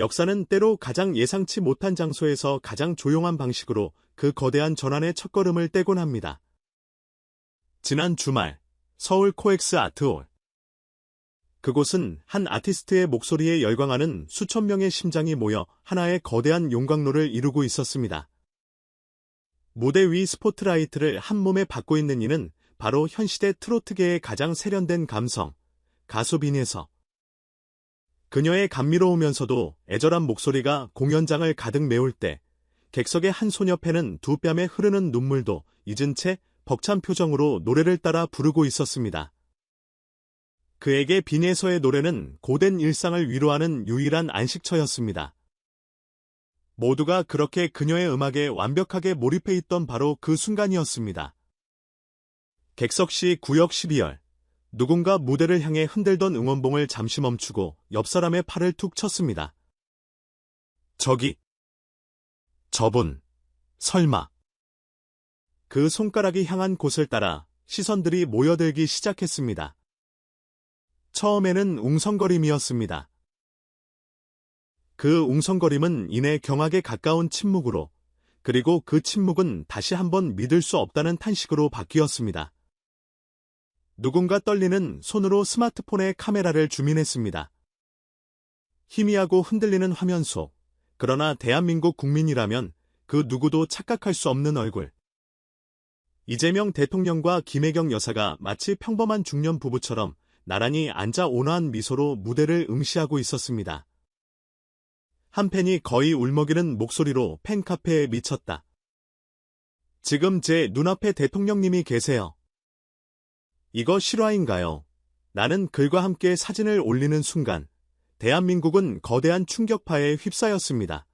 역사는 때로 가장 예상치 못한 장소에서 가장 조용한 방식으로 그 거대한 전환의 첫걸음을 떼곤 합니다. 지난 주말, 서울 코엑스 아트홀. 그곳은 한 아티스트의 목소리에 열광하는 수천 명의 심장이 모여 하나의 거대한 용광로를 이루고 있었습니다. 무대 위 스포트라이트를 한 몸에 받고 있는 이는 바로 현 시대 트로트계의 가장 세련된 감성, 가수 빈에서 그녀의 감미로우면서도 애절한 목소리가 공연장을 가득 메울 때 객석의 한 소녀패는 두 뺨에 흐르는 눈물도 잊은 채 벅찬 표정으로 노래를 따라 부르고 있었습니다. 그에게 빈에서의 노래는 고된 일상을 위로하는 유일한 안식처였습니다. 모두가 그렇게 그녀의 음악에 완벽하게 몰입해 있던 바로 그 순간이었습니다. 객석시 구역 12열. 누군가 무대를 향해 흔들던 응원봉을 잠시 멈추고 옆 사람의 팔을 툭 쳤습니다. 저기. 저분. 설마. 그 손가락이 향한 곳을 따라 시선들이 모여들기 시작했습니다. 처음에는 웅성거림이었습니다. 그 웅성거림은 이내 경악에 가까운 침묵으로, 그리고 그 침묵은 다시 한번 믿을 수 없다는 탄식으로 바뀌었습니다. 누군가 떨리는 손으로 스마트폰의 카메라를 주민했습니다. 희미하고 흔들리는 화면 속, 그러나 대한민국 국민이라면 그 누구도 착각할 수 없는 얼굴. 이재명 대통령과 김혜경 여사가 마치 평범한 중년 부부처럼 나란히 앉아 온화한 미소로 무대를 응시하고 있었습니다. 한 팬이 거의 울먹이는 목소리로 팬카페에 미쳤다. 지금 제 눈앞에 대통령님이 계세요. 이거 실화인가요? 나는 글과 함께 사진을 올리는 순간 대한민국은 거대한 충격파에 휩싸였습니다.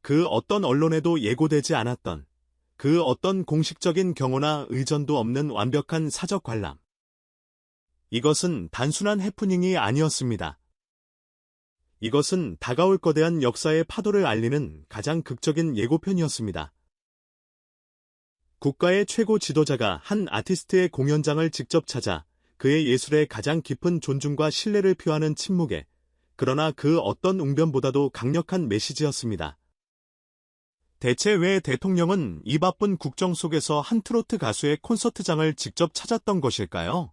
그 어떤 언론에도 예고되지 않았던 그 어떤 공식적인 경호나 의전도 없는 완벽한 사적 관람. 이것은 단순한 해프닝이 아니었습니다. 이것은 다가올 거대한 역사의 파도를 알리는 가장 극적인 예고편이었습니다. 국가의 최고 지도자가 한 아티스트의 공연장을 직접 찾아 그의 예술에 가장 깊은 존중과 신뢰를 표하는 침묵에 그러나 그 어떤 웅변보다도 강력한 메시지였습니다. 대체 왜 대통령은 이 바쁜 국정 속에서 한 트로트 가수의 콘서트장을 직접 찾았던 것일까요?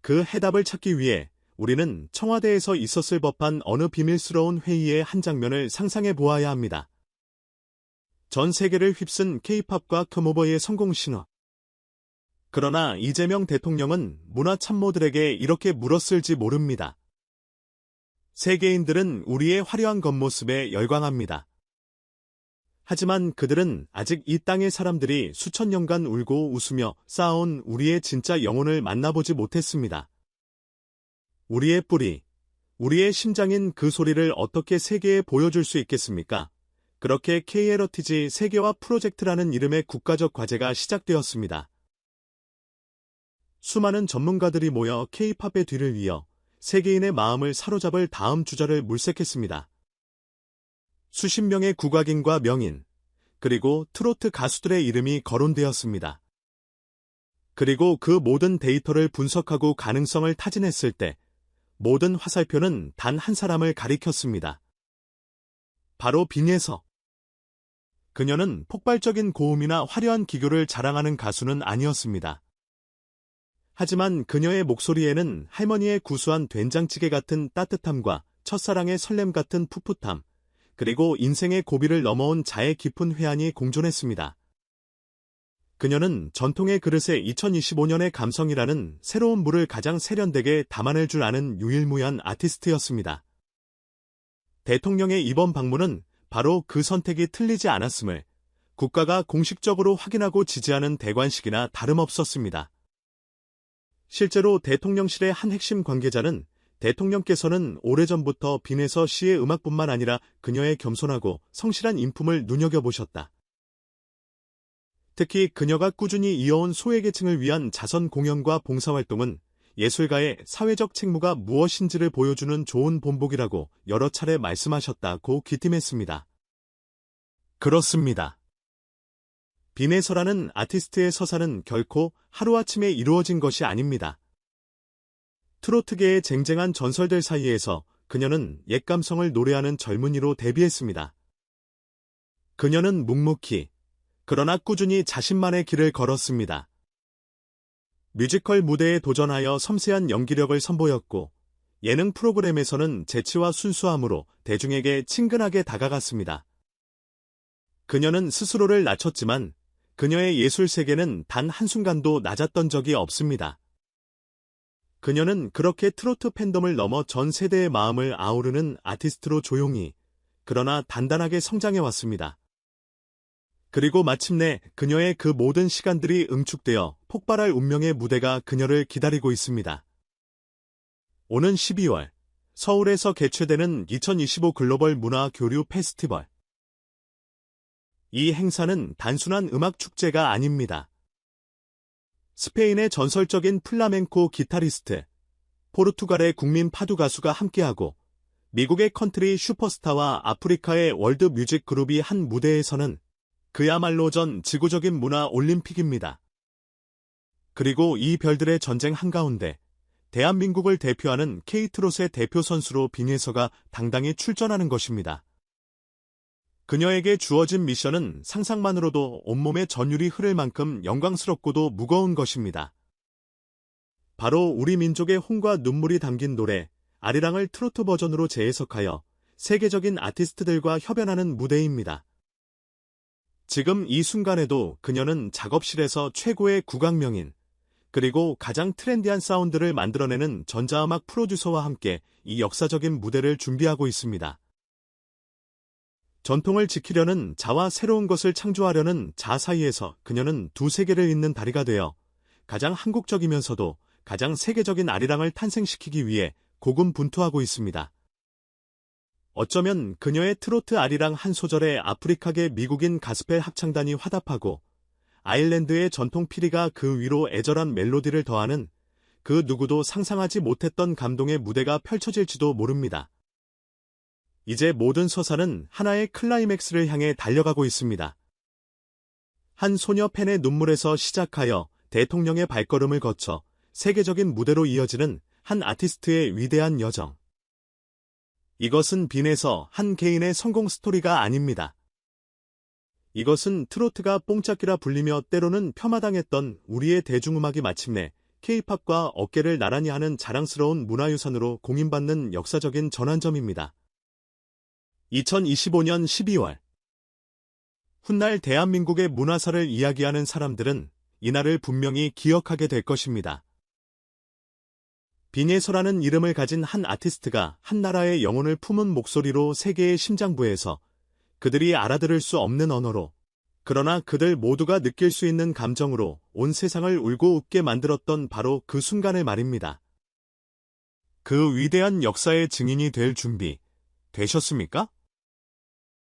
그 해답을 찾기 위해 우리는 청와대에서 있었을 법한 어느 비밀스러운 회의의 한 장면을 상상해 보아야 합니다. 전 세계를 휩쓴 케이팝과 커모버의 성공 신화. 그러나 이재명 대통령은 문화 참모들에게 이렇게 물었을지 모릅니다. 세계인들은 우리의 화려한 겉모습에 열광합니다. 하지만 그들은 아직 이 땅의 사람들이 수천 년간 울고 웃으며 쌓아온 우리의 진짜 영혼을 만나보지 못했습니다. 우리의 뿌리, 우리의 심장인 그 소리를 어떻게 세계에 보여줄 수 있겠습니까? 그렇게 KLOTG 세계화 프로젝트라는 이름의 국가적 과제가 시작되었습니다. 수많은 전문가들이 모여 K-팝의 뒤를 이어 세계인의 마음을 사로잡을 다음 주자를 물색했습니다. 수십 명의 국악인과 명인, 그리고 트로트 가수들의 이름이 거론되었습니다. 그리고 그 모든 데이터를 분석하고 가능성을 타진했을 때 모든 화살표는 단 한 사람을 가리켰습니다. 바로 빈예서. 그녀는 폭발적인 고음이나 화려한 기교를 자랑하는 가수는 아니었습니다. 하지만 그녀의 목소리에는 할머니의 구수한 된장찌개 같은 따뜻함과 첫사랑의 설렘 같은 풋풋함, 그리고 인생의 고비를 넘어온 자의 깊은 회한이 공존했습니다. 그녀는 전통의 그릇에 2025년의 감성이라는 새로운 물을 가장 세련되게 담아낼 줄 아는 유일무이한 아티스트였습니다. 대통령의 이번 방문은 바로 그 선택이 틀리지 않았음을 국가가 공식적으로 확인하고 지지하는 대관식이나 다름없었습니다. 실제로 대통령실의 한 핵심 관계자는 대통령께서는 오래전부터 빈에서 시의 음악뿐만 아니라 그녀의 겸손하고 성실한 인품을 눈여겨보셨다. 특히 그녀가 꾸준히 이어온 소외계층을 위한 자선 공연과 봉사활동은 예술가의 사회적 책무가 무엇인지를 보여주는 좋은 본보기라고 여러 차례 말씀하셨다고 귀띔했습니다. 그렇습니다. 빈에서라는 아티스트의 서사는 결코 하루아침에 이루어진 것이 아닙니다. 트로트계의 쟁쟁한 전설들 사이에서 그녀는 옛 감성을 노래하는 젊은이로 데뷔했습니다. 그녀는 묵묵히, 그러나 꾸준히 자신만의 길을 걸었습니다. 뮤지컬 무대에 도전하여 섬세한 연기력을 선보였고, 예능 프로그램에서는 재치와 순수함으로 대중에게 친근하게 다가갔습니다. 그녀는 스스로를 낮췄지만 그녀의 예술 세계는 단 한순간도 낮았던 적이 없습니다. 그녀는 그렇게 트로트 팬덤을 넘어 전 세대의 마음을 아우르는 아티스트로 조용히, 그러나 단단하게 성장해 왔습니다. 그리고 마침내 그녀의 그 모든 시간들이 응축되어 폭발할 운명의 무대가 그녀를 기다리고 있습니다. 오는 12월, 서울에서 개최되는 2025 글로벌 문화 교류 페스티벌. 이 행사는 단순한 음악 축제가 아닙니다. 스페인의 전설적인 플라멘코 기타리스트, 포르투갈의 국민 파두 가수가 함께하고 미국의 컨트리 슈퍼스타와 아프리카의 월드 뮤직 그룹이 한 무대에 서는 그야말로 전 지구적인 문화 올림픽입니다. 그리고 이 별들의 전쟁 한가운데 대한민국을 대표하는 케이트롯의 대표 선수로 빙해서가 당당히 출전하는 것입니다. 그녀에게 주어진 미션은 상상만으로도 온몸에 전율이 흐를 만큼 영광스럽고도 무거운 것입니다. 바로 우리 민족의 홍과 눈물이 담긴 노래 아리랑을 트로트 버전으로 재해석하여 세계적인 아티스트들과 협연하는 무대입니다. 지금 이 순간에도 그녀는 작업실에서 최고의 국악명인 그리고 가장 트렌디한 사운드를 만들어내는 전자음악 프로듀서와 함께 이 역사적인 무대를 준비하고 있습니다. 전통을 지키려는 자와 새로운 것을 창조하려는 자 사이에서 그녀는 두 세계를 잇는 다리가 되어 가장 한국적이면서도 가장 세계적인 아리랑을 탄생시키기 위해 고군분투하고 있습니다. 어쩌면 그녀의 트로트 아리랑 한 소절에 아프리카계 미국인 가스펠 합창단이 화답하고 아일랜드의 전통 피리가 그 위로 애절한 멜로디를 더하는 그 누구도 상상하지 못했던 감동의 무대가 펼쳐질지도 모릅니다. 이제 모든 서사는 하나의 클라이맥스를 향해 달려가고 있습니다. 한 소녀 팬의 눈물에서 시작하여 대통령의 발걸음을 거쳐 세계적인 무대로 이어지는 한 아티스트의 위대한 여정. 이것은 빈에서 한 개인의 성공 스토리가 아닙니다. 이것은 트로트가 뽕짝기라 불리며 때로는 폄하당했던 우리의 대중음악이 마침내 케이팝과 어깨를 나란히 하는 자랑스러운 문화유산으로 공인받는 역사적인 전환점입니다. 2025년 12월 훗날 대한민국의 문화사를 이야기하는 사람들은 이날을 분명히 기억하게 될 것입니다. 빈예서라는 이름을 가진 한 아티스트가 한 나라의 영혼을 품은 목소리로 세계의 심장부에서 그들이 알아들을 수 없는 언어로 그러나 그들 모두가 느낄 수 있는 감정으로 온 세상을 울고 웃게 만들었던 바로 그 순간을 말입니다. 그 위대한 역사의 증인이 될 준비 되셨습니까?